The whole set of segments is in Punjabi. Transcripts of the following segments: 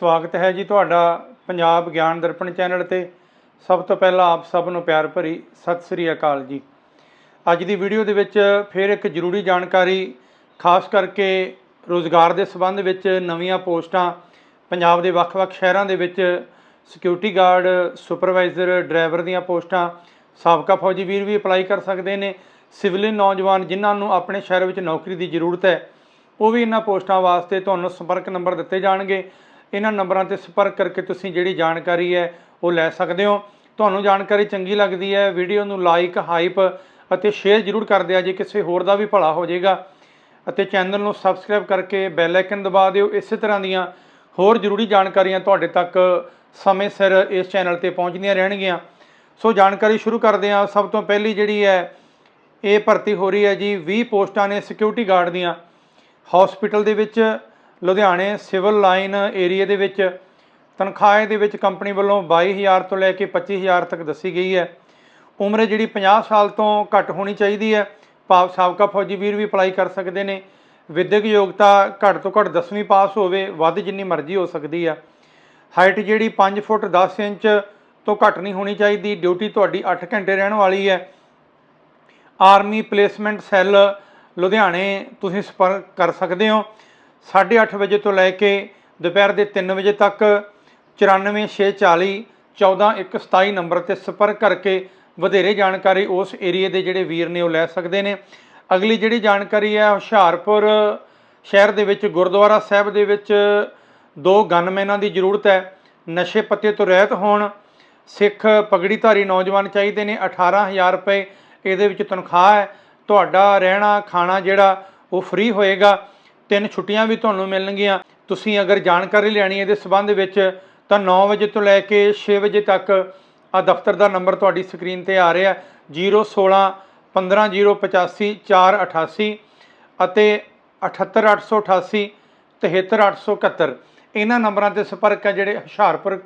ਸਵਾਗਤ ਹੈ ਜੀ ਤੁਹਾਡਾ ਪੰਜਾਬ ਗਿਆਨ ਦਰਪਣ ਚੈਨਲ ਤੇ। ਸਭ ਤੋਂ ਪਹਿਲਾਂ ਆਪ ਸਭ ਨੂੰ ਪਿਆਰ ਭਰੀ ਸਤਿ ਸ੍ਰੀ ਅਕਾਲ ਜੀ। ਅੱਜ ਦੀ ਵੀਡੀਓ ਦੇ ਵਿੱਚ ਫਿਰ ਇੱਕ ਜ਼ਰੂਰੀ ਜਾਣਕਾਰੀ, ਖਾਸ ਕਰਕੇ ਰੋਜ਼ਗਾਰ ਦੇ ਸੰਬੰਧ ਵਿੱਚ ਨਵੀਆਂ ਪੋਸਟਾਂ, ਪੰਜਾਬ ਦੇ ਵੱਖ-ਵੱਖ ਸ਼ਹਿਰਾਂ ਦੇ ਵਿੱਚ ਸਿਕਿਉਰਿਟੀ ਗਾਰਡ ਸੁਪਰਵਾਈਜ਼ਰ ਡਰਾਈਵਰ ਦੀਆਂ ਪੋਸਟਾਂ, ਸਾਬਕਾ ਫੌਜੀ ਵੀਰ ਵੀ ਅਪਲਾਈ ਕਰ ਸਕਦੇ ਨੇ। ਸਿਵਲ ਨੌਜਵਾਨ ਜਿਨ੍ਹਾਂ ਨੂੰ ਆਪਣੇ ਸ਼ਹਿਰ ਵਿੱਚ ਨੌਕਰੀ ਦੀ ਜ਼ਰੂਰਤ ਹੈ, ਉਹ ਵੀ ਇਹਨਾਂ ਪੋਸਟਾਂ ਵਾਸਤੇ ਤੁਹਾਨੂੰ ਸੰਪਰਕ ਨੰਬਰ ਦਿੱਤੇ ਜਾਣਗੇ। ਇਹਨਾਂ ਨੰਬਰਾਂ ਤੇ ਸੰਪਰਕ ਕਰਕੇ ਤੁਸੀਂ ਜਿਹੜੀ ਜਾਣਕਾਰੀ ਹੈ ਉਹ ਲੈ ਸਕਦੇ ਹੋ। ਤੁਹਾਨੂੰ ਜਾਣਕਾਰੀ ਚੰਗੀ ਲੱਗਦੀ ਹੈ, ਵੀਡੀਓ ਨੂੰ ਲਾਈਕ ਹਾਈਪ ਅਤੇ ਸ਼ੇਅਰ ਜ਼ਰੂਰ ਕਰ ਦਿਆ ਜੇ ਕਿਸੇ ਹੋਰ ਦਾ ਵੀ ਭਲਾ ਹੋ ਜਾਏਗਾ। ਅਤੇ ਚੈਨਲ ਨੂੰ ਸਬਸਕ੍ਰਾਈਬ ਕਰਕੇ ਬੈਲ ਆਈਕਨ ਦਬਾ ਦਿਓ। ਇਸੇ ਤਰ੍ਹਾਂ ਦੀਆਂ ਹੋਰ ਜ਼ਰੂਰੀ ਜਾਣਕਾਰੀਆਂ ਤੁਹਾਡੇ ਤੱਕ ਸਮੇਂ ਸਿਰ ਇਸ ਚੈਨਲ ਤੇ ਪਹੁੰਚਦੀਆਂ ਰਹਿਣਗੀਆਂ। ਸੋ ਜਾਣਕਾਰੀ ਸ਼ੁਰੂ ਕਰਦੇ ਹਾਂ। ਸਭ ਤੋਂ ਪਹਿਲੀ ਜਿਹੜੀ ਹੈ, ਇਹ ਭਰਤੀ ਹੋ ਰਹੀ ਹੈ ਜੀ 20 ਪੋਸਟਾਂ ਨੇ ਸਿਕਿਉਰਿਟੀ ਗਾਰਡ ਦੀਆਂ। ਹਸਪੀਟਲ ਦੇ ਵਿੱਚ ਲੁਧਿਆਣੇ ਸਿਵਲ ਲਾਈਨ ਏਰੀਆ ਦੇ ਵਿੱਚ ਤਨਖਾਹ ਦੇ ਵਿੱਚ ਕੰਪਨੀ ਵੱਲੋਂ 22000 ਤੋਂ ਲੈ ਕੇ 25000 ਤੱਕ ਦੱਸੀ ਗਈ ਹੈ। ਉਮਰ ਜਿਹੜੀ 50 ਸਾਲ ਤੋਂ ਘੱਟ ਹੋਣੀ ਚਾਹੀਦੀ ਹੈ। ਭਾਵ ਸਾਬਕਾ ਫੌਜੀ ਵੀਰ ਵੀ ਅਪਲਾਈ ਕਰ ਸਕਦੇ ਨੇ। ਵਿਦਿਅਕ ਯੋਗਤਾ ਘੱਟ ਤੋਂ ਘੱਟ 10ਵੀਂ ਪਾਸ ਹੋਵੇ, ਵੱਧ ਜਿੰਨੀ ਮਰਜ਼ੀ ਹੋ ਸਕਦੀ ਆ। ਹਾਈਟ ਜਿਹੜੀ 5 ਫੁੱਟ 10 ਇੰਚ ਤੋਂ ਘੱਟ ਨਹੀਂ ਹੋਣੀ ਚਾਹੀਦੀ। ਡਿਊਟੀ ਤੁਹਾਡੀ 8 ਘੰਟੇ ਰਹਿਣ ਵਾਲੀ ਹੈ। ਆਰਮੀ ਪਲੇਸਮੈਂਟ ਸੈੱਲ ਲੁਧਿਆਣੇ, ਤੁਸੀਂ ਸੰਪਰਕ ਕਰ ਸਕਦੇ ਹੋ। 8:30 ਵਜੇ ਤੋਂ ਲੈ ਕੇ ਦੁਪਹਿਰ ਦੇ 3 ਵਜੇ ਤੱਕ 94640 14127 ਨੰਬਰ ਤੇ ਸੰਪਰਕ ਕਰਕੇ ਵਧੇਰੇ ਜਾਣਕਾਰੀ ਉਸ ਏਰੀਏ ਦੇ ਜਿਹੜੇ ਵੀਰ ਨੇ ਉਹ ਲੈ ਸਕਦੇ ਨੇ। ਅਗਲੀ ਜਿਹੜੀ ਜਾਣਕਾਰੀ ਹੈ, ਹੁਸ਼ਿਆਰਪੁਰ ਸ਼ਹਿਰ ਦੇ ਵਿੱਚ, ਗੁਰਦੁਆਰਾ ਸਾਹਿਬ ਦੇ ਵਿੱਚ ਦੋ ਗਨਮੈਨਾਂ ਦੀ ਜ਼ਰੂਰਤ ਹੈ। ਨਸ਼ੇ ਪੱਤੇ ਤੋਂ ਰਹਿਤ ਹੋਣ, ਸਿੱਖ ਪਗੜੀਧਾਰੀ ਨੌਜਵਾਨ ਚਾਹੀਦੇ ਨੇ 18000 ਰੁਪਏ ਇਹਦੇ ਵਿੱਚ ਤਨਖਾਹ ਹੈ। ਤੁਹਾਡਾ ਰਹਿਣਾ ਖਾਣਾ ਜਿਹੜਾ ਉਹ ਫ੍ਰੀ ਹੋਏਗਾ। ਤਿੰਨ ਛੁੱਟੀਆਂ ਵੀ ਤੁਹਾਨੂੰ ਮਿਲਣਗੀਆਂ। ਤੁਸੀਂ ਅਗਰ ਜਾਣਕਾਰੀ ਲੈਣੀ ਹੈ ਇਹਦੇ ਸੰਬੰਧ ਵਿੱਚ, ਤਾਂ 9 ਵਜੇ ਤੋਂ ਲੈ ਕੇ 6 ਵਜੇ ਤੱਕ ਆ ਦਫ਼ਤਰ ਦਾ ਨੰਬਰ ਤੁਹਾਡੀ ਸਕਰੀਨ ਤੇ ਆ ਰਿਹਾ 016 15085 488 ਅਤੇ 78888 73871 ਇਹਨਾਂ ਨੰਬਰਾਂ ਤੇ ਸੰਪਰਕ ਹੈ ਜਿਹੜੇ ਹੁਸ਼ਿਆਰਪੁਰ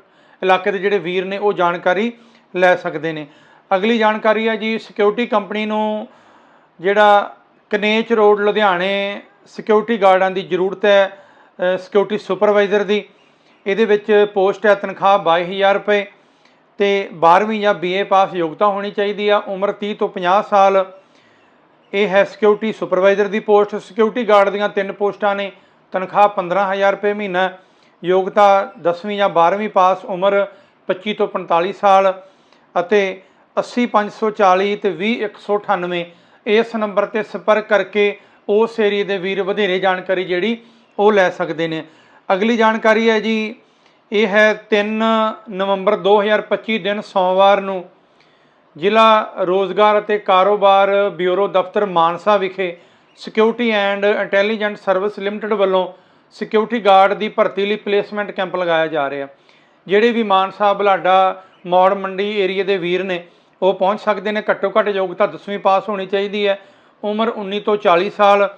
ਇਲਾਕੇ ਦੇ ਜਿਹੜੇ ਵੀਰ ਨੇ, ਉਹ ਜਾਣਕਾਰੀ ਲੈ ਸਕਦੇ ਨੇ। ਅਗਲੀ ਜਾਣਕਾਰੀ ਹੈ ਜੀ ਸਿਕਿਉਰਿਟੀ ਕੰਪਨੀ ਨੂੰ ਜਿਹੜਾ ਕਨੇਚ ਰੋਡ, ਲੁਧਿਆਣੇ ਸਿਕਿਉਰਿਟੀ ਗਾਰਡਾਂ ਦੀ ਜ਼ਰੂਰਤ ਹੈ ਸਿਕਿਉਰਿਟੀ ਸੁਪਰਵਾਈਜ਼ਰ ਦੀ। ਇਹਦੇ ਵਿੱਚ ਪੋਸਟ ਹੈ ਤਨਖਾਹ 22000 ਰੁਪਏ ਤੇ 12ਵੀਂ ਜਾਂ ਬੀਏ ਪਾਸ ਯੋਗਤਾ ਹੋਣੀ ਚਾਹੀਦੀ ਆ। ਉਮਰ 30 ਤੋਂ 50 ਸਾਲ। ਇਹ ਹੈ ਸਿਕਿਉਰਿਟੀ ਸੁਪਰਵਾਈਜ਼ਰ ਦੀ ਪੋਸਟ ਸਿਕਿਉਰਿਟੀ ਗਾਰਡ ਦੀਆਂ ਤਿੰਨ ਪੋਸਟਾਂ ਨੇ, ਤਨਖਾਹ 15000 ਰੁਪਏ ਮਹੀਨਾ, ਯੋਗਤਾ 10ਵੀਂ ਜਾਂ 12ਵੀਂ ਪਾਸ ਉਮਰ 25 ਤੋਂ 45 ਸਾਲ ਅਤੇ 80540 ਤੇ 20198 ਇਸ ਨੰਬਰ ਤੇ ਸੰਪਰਕ ਕਰਕੇ ਉਸ ਏਰੀਏ ਦੇ ਵੀਰ ਵਧੇਰੇ ਜਾਣਕਾਰੀ ਜਿਹੜੀ ਉਹ ਲੈ ਸਕਦੇ ਨੇ। ਅਗਲੀ ਜਾਣਕਾਰੀ ਹੈ ਜੀ, ਇਹ ਹੈ 3 ਨਵੰਬਰ 2025 ਦਿਨ ਸੋਮਵਾਰ ਨੂੰ ਜ਼ਿਲ੍ਹਾ ਰੋਜ਼ਗਾਰ ਅਤੇ ਕਾਰੋਬਾਰ ਬਿਊਰੋ ਦਫ਼ਤਰ ਮਾਨਸਾ ਵਿਖੇ security and intelligent service limited ਵੱਲੋਂ ਸਿਕਿਉਰਿਟੀ ਗਾਰਡ ਦੀ ਭਰਤੀ ਲਈ ਪਲੇਸਮੈਂਟ ਕੈਂਪ ਲਗਾਇਆ ਜਾ ਰਿਹਾ। ਜਿਹੜੇ ਵੀ ਮਾਨਸਾ, ਬਲਾਡਾ, ਮੌੜ ਮੰਡੀ ਏਰੀਆ ਦੇ ਵੀਰ ਨੇ ਉਹ ਪਹੁੰਚ ਸਕਦੇ ਨੇ। ਘੱਟੋ ਘੱਟ ਯੋਗਤਾ 10ਵੀਂ ਪਾਸ ਹੋਣੀ ਚਾਹੀਦੀ ਹੈ। ਉਮਰ 19 ਤੋਂ 40 ਸਾਲ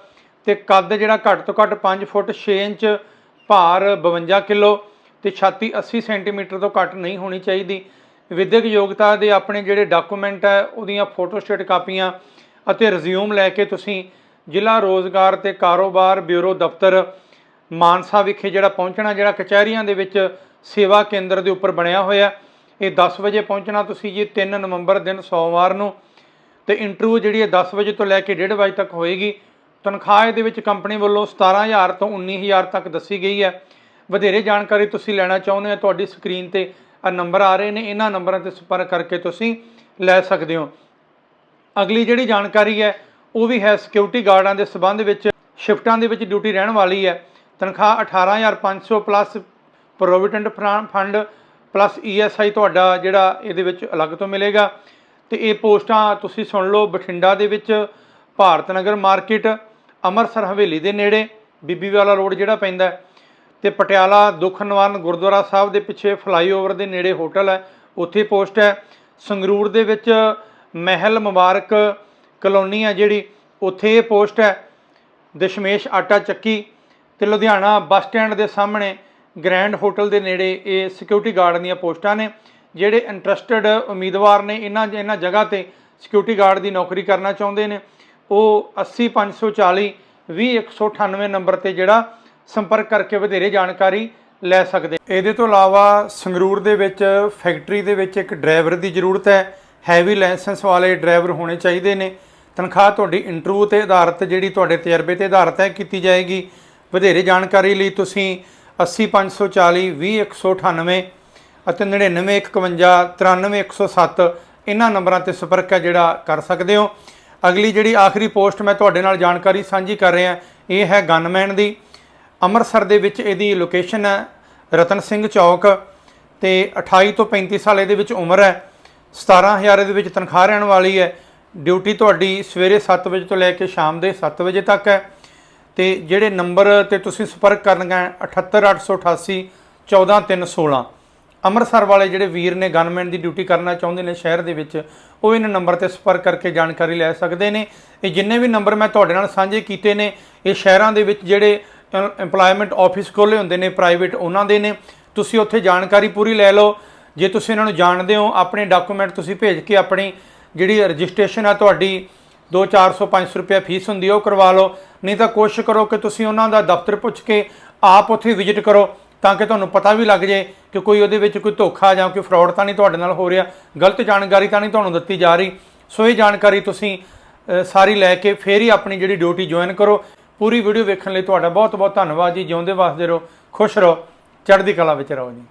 ਤੇ ਕੱਦ ਜਿਹੜਾ ਘੱਟ ਤੋਂ ਘੱਟ 5 ਫੁੱਟ 6 ਇੰਚ ਭਾਰ 52 ਕਿਲੋ ਤੇ ਛਾਤੀ 80 ਸੈਂਟੀਮੀਟਰ ਤੋਂ ਘੱਟ ਨਹੀਂ ਹੋਣੀ ਚਾਹੀਦੀ। ਵਿਦਿਅਕ ਯੋਗਤਾ ਦੇ ਆਪਣੇ ਜਿਹੜੇ ਡਾਕੂਮੈਂਟ ਹੈ, ਉਹਦੀਆਂ ਫੋਟੋਸਟੇਟ ਕਾਪੀਆਂ ਅਤੇ ਰਿਜ਼ਿਊਮ ਲੈ ਕੇ ਤੁਸੀਂ ਜ਼ਿਲ੍ਹਾ ਰੋਜ਼ਗਾਰ ਤੇ ਕਾਰੋਬਾਰ ਬਿਊਰੋ ਦਫ਼ਤਰ ਮਾਨਸਾ ਵਿਖੇ ਜਿਹੜਾ ਪਹੁੰਚਣਾ, ਜਿਹੜਾ ਕਚਹਿਰੀਆਂ ਦੇ ਵਿੱਚ ਸੇਵਾ ਕੇਂਦਰ ਦੇ ਉੱਪਰ ਬਣਿਆ ਹੋਇਆ, ਇਹ 10 ਵਜੇ ਪਹੁੰਚਣਾ ਤੁਸੀਂ ਜੀ 3 ਨਵੰਬਰ ਦਿਨ ਸੋਮਵਾਰ ਨੂੰ। ਤੇ ਇੰਟਰਵਿਊ ਜਿਹੜੀ ਹੈ 10 ਵਜੇ ਤੋਂ ਲੈ ਕੇ 1:30 ਵਜੇ ਤੱਕ ਹੋਏਗੀ। ਤਨਖਾਹ ਦੇ ਵਿੱਚ ਕੰਪਨੀ ਵੱਲੋਂ 17000 ਤੋਂ 19000 ਤੱਕ ਦੱਸੀ ਗਈ ਹੈ। ਵਧੇਰੇ ਜਾਣਕਾਰੀ ਤੁਸੀਂ ਲੈਣਾ ਚਾਹੁੰਦੇ ਹੋ, ਤੁਹਾਡੀ ਸਕਰੀਨ ਤੇ ਆ ਨੰਬਰ ਆ ਰਹੇ ਨੇ, ਇਹਨਾਂ ਨੰਬਰਾਂ ਤੇ ਸੰਪਰਕ ਕਰਕੇ ਤੁਸੀਂ ਲੈ ਸਕਦੇ ਹੋ। ਅਗਲੀ ਜਿਹੜੀ ਜਾਣਕਾਰੀ ਹੈ, ਉਹ ਵੀ ਹੈ ਸਿਕਿਉਰਿਟੀ ਗਾਰਡਾਂ ਦੇ ਸਬੰਧ ਵਿੱਚ ਸ਼ਿਫਟਾਂ ਦੇ ਵਿੱਚ ਡਿਊਟੀ ਰਹਿਣ ਵਾਲੀ ਹੈ। ਤਨਖਾਹ 18500 plus provident fund plus ESI ਤੁਹਾਡਾ ਜਿਹੜਾ ਇਹਦੇ ਵਿੱਚ ਅਲੱਗ ਤੋਂ ਮਿਲੇਗਾ। ਤੇ ਇਹ ਪੋਸਟਾਂ ਤੁਸੀਂ ਸੁਣ ਲਓ ਬਠਿੰਡਾ ਦੇ ਵਿੱਚ ਭਾਰਤ ਨਗਰ ਮਾਰਕੀਟ ਅੰਮ੍ਰਿਤਸਰ ਹਵੇਲੀ ਦੇ ਨੇੜੇ ਬੀਬੀ ਵਾਲਾ ਰੋਡ ਜਿਹੜਾ ਪੈਂਦਾ ਹੈ, ਤੇ ਪਟਿਆਲਾ ਦੁੱਖ ਨਿਵਾਰਨ ਗੁਰਦੁਆਰਾ ਸਾਹਿਬ ਦੇ ਪਿੱਛੇ ਫਲਾਈਓਵਰ ਦੇ ਨੇੜੇ ਹੋਟਲ ਹੈ ਉੱਥੇ ਪੋਸਟ ਹੈ। ਸੰਗਰੂਰ ਦੇ ਵਿੱਚ ਮਹਿਲ ਮੁਬਾਰਕ ਕਲੋਨੀ ਹੈ ਜਿਹੜੀ ਉੱਥੇ ਇਹ ਪੋਸਟ ਹੈ। ਦਸ਼ਮੇਸ਼ ਆਟਾ ਚੱਕੀ ਤੇ ਲੁਧਿਆਣਾ ਬੱਸ ਸਟੈਂਡ ਦੇ ਸਾਹਮਣੇ ਗ੍ਰੈਂਡ ਹੋਟਲ ਦੇ ਨੇੜੇ ਇਹ ਸਿਕਿਉਰਿਟੀ ਗਾਰਡ ਦੀਆਂ ਪੋਸਟਾਂ ਨੇ। ਜਿਹੜੇ ਇੰਟਰਸਟਿਡ ਉਮੀਦਵਾਰ ਨੇ, ਇਹਨਾਂ ਇਹਨਾਂ ਜਗ੍ਹਾ ਤੇ ਸਿਕਿਉਰਿਟੀ ਗਾਰਡ ਦੀ ਨੌਕਰੀ ਕਰਨਾ ਚਾਹੁੰਦੇ ਨੇ, ਉਹ 80540 20198 ਨੰਬਰ ਤੇ ਜਿਹੜਾ ਸੰਪਰਕ ਕਰਕੇ ਵਧੇਰੇ ਜਾਣਕਾਰੀ ਲੈ ਸਕਦੇ ਇਹਦੇ ਤੋਂ ਇਲਾਵਾ ਸੰਗਰੂਰ ਦੇ ਵਿੱਚ ਫੈਕਟਰੀ ਦੇ ਵਿੱਚ ਇੱਕ ਡਰਾਈਵਰ ਦੀ ਜ਼ਰੂਰਤ ਹੈ, ਹੈਵੀ ਲਾਇਸੈਂਸ ਵਾਲੇ ਡਰਾਈਵਰ ਹੋਣੇ ਚਾਹੀਦੇ ਨੇ। ਤਨਖਾਹ ਤੁਹਾਡੀ ਇੰਟਰਵਿਊ ਤੇ ਆਧਾਰਿਤ ਜਿਹੜੀ ਤੁਹਾਡੇ ਤਜਰਬੇ ਤੇ ਆਧਾਰਿਤ ਹੈ ਕੀਤੀ ਜਾਏਗੀ। ਵਧੇਰੇ ਜਾਣਕਾਰੀ ਲਈ ਤੁਸੀਂ 80540 20198 ਅਤੇ 9951 93107 ਇਹਨਾਂ ਨੰਬਰਾਂ ਤੇ ਸੰਪਰਕ ਹੈ ਜਿਹੜਾ ਕਰ ਸਕਦੇ ਹੋ। ਅਗਲੀ ਜਿਹੜੀ ਆਖਰੀ ਪੋਸਟ ਮੈਂ ਤੁਹਾਡੇ ਨਾਲ ਜਾਣਕਾਰੀ ਸਾਂਝੀ ਕਰ ਰਿਹਾ, ਇਹ ਹੈ ਗਨਮੈਨ ਦੀ। ਅੰਮ੍ਰਿਤਸਰ ਦੇ ਵਿੱਚ ਇਹਦੀ ਲੋਕੇਸ਼ਨ ਹੈ ਰਤਨ ਸਿੰਘ ਚੌਕ ਤੇ 28 ਤੋਂ 35 ਸਾਲ ਇਹਦੇ ਵਿੱਚ ਉਮਰ ਹੈ 17000 ਇਹਦੇ ਵਿੱਚ ਤਨਖਾਹ ਰਹਿਣ ਵਾਲੀ ਹੈ। ਡਿਊਟੀ ਤੁਹਾਡੀ ਸਵੇਰੇ 7 ਵਜੇ ਤੋਂ ਲੈ ਕੇ ਸ਼ਾਮ ਦੇ 7 ਵਜੇ ਤੱਕ ਹੈ। ਤੇ ਜਿਹੜੇ ਨੰਬਰ ਤੇ ਤੁਸੀਂ ਸੰਪਰਕ ਕਰਨਾ ਹੈ 78888 14316 ਅੰਮ੍ਰਿਤਸਰ ਵਾਲੇ ਜਿਹੜੇ ਵੀਰ ਨੇ ਗਨਮੈਨ ਦੀ ਡਿਊਟੀ ਕਰਨਾ ਚਾਹੁੰਦੇ ਨੇ ਸ਼ਹਿਰ ਦੇ ਵਿੱਚ, ਉਹ ਇਹਨਾਂ ਨੰਬਰ ਤੇ ਸੰਪਰਕ ਕਰਕੇ ਜਾਣਕਾਰੀ ਲੈ ਸਕਦੇ ਨੇ। ਇਹ ਜਿੰਨੇ ਵੀ ਨੰਬਰ ਮੈਂ ਤੁਹਾਡੇ ਨਾਲ ਸਾਂਝੇ ਕੀਤੇ ਨੇ, ਇਹ ਸ਼ਹਿਰਾਂ ਦੇ ਵਿੱਚ ਜਿਹੜੇ EMPLOYMENT ਆਫਿਸ ਖੋਲੇ ਹੁੰਦੇ ਨੇ ਪ੍ਰਾਈਵੇਟ ਉਹਨਾਂ ਦੇ ਨੇ। ਤੁਸੀਂ ਉੱਥੇ ਜਾਣਕਾਰੀ ਪੂਰੀ ਲੈ ਲਓ। ਜੇ ਤੁਸੀਂ ਇਹਨਾਂ ਨੂੰ ਜਾਣਦੇ ਹੋ, ਆਪਣੇ ਡਾਕੂਮੈਂਟ ਤੁਸੀਂ ਭੇਜ ਕੇ ਆਪਣੀ ਜਿਹੜੀ ਰਜਿਸਟ੍ਰੇਸ਼ਨ ਆ ਤੁਹਾਡੀ 2 400 500 ਰੁਪਏ ਫੀਸ ਹੁੰਦੀ ਹੈ ਉਹ ਕਰਵਾ ਲਓ। ਨਹੀਂ ਤਾਂ ਕੋਸ਼ਿਸ਼ ਕਰੋ ਕਿ ਤੁਸੀਂ ਉਹਨਾਂ ਦਾ ਦਫ਼ਤਰ ਪੁੱਛ ਕੇ ਆਪ ਉੱਥੇ ਵਿਜ਼ਿਟ ਕਰੋ। ਤਾਂ ਕਿ ਤੁਹਾਨੂੰ ਪਤਾ ਵੀ ਲੱਗ ਜੇ ਕਿ ਕੋਈ ਉਹਦੇ ਵਿੱਚ ਕੋਈ ਧੋਖਾ ਜਾਂ ਕੋਈ ਫਰਾਡ ਤਾਂ ਨਹੀਂ ਤੁਹਾਡੇ ਨਾਲ ਹੋ ਰਿਹਾ, ਗਲਤ ਜਾਣਕਾਰੀ ਤਾਂ ਨਹੀਂ ਤੁਹਾਨੂੰ ਦਿੱਤੀ ਜਾ ਰਹੀ। ਸੋ ਇਹ ਜਾਣਕਾਰੀ ਤੁਸੀਂ ਸਾਰੀ ਲੈ ਕੇ ਫੇਰ ਹੀ ਆਪਣੀ ਜਿਹੜੀ ਡਿਊਟੀ ਜੁਆਇਨ ਕਰੋ। ਪੂਰੀ ਵੀਡੀਓ ਵੇਖਣ ਲਈ ਤੁਹਾਡਾ ਬਹੁਤ ਬਹੁਤ ਧੰਨਵਾਦ ਜੀ। ਜਿਉਂਦੇ ਵਸਦੇ ਰਹੋ, ਖੁਸ਼ ਰਹੋ, ਚੜ੍ਹਦੀ ਕਲਾ ਵਿੱਚ ਰਹੋ ਜੀ।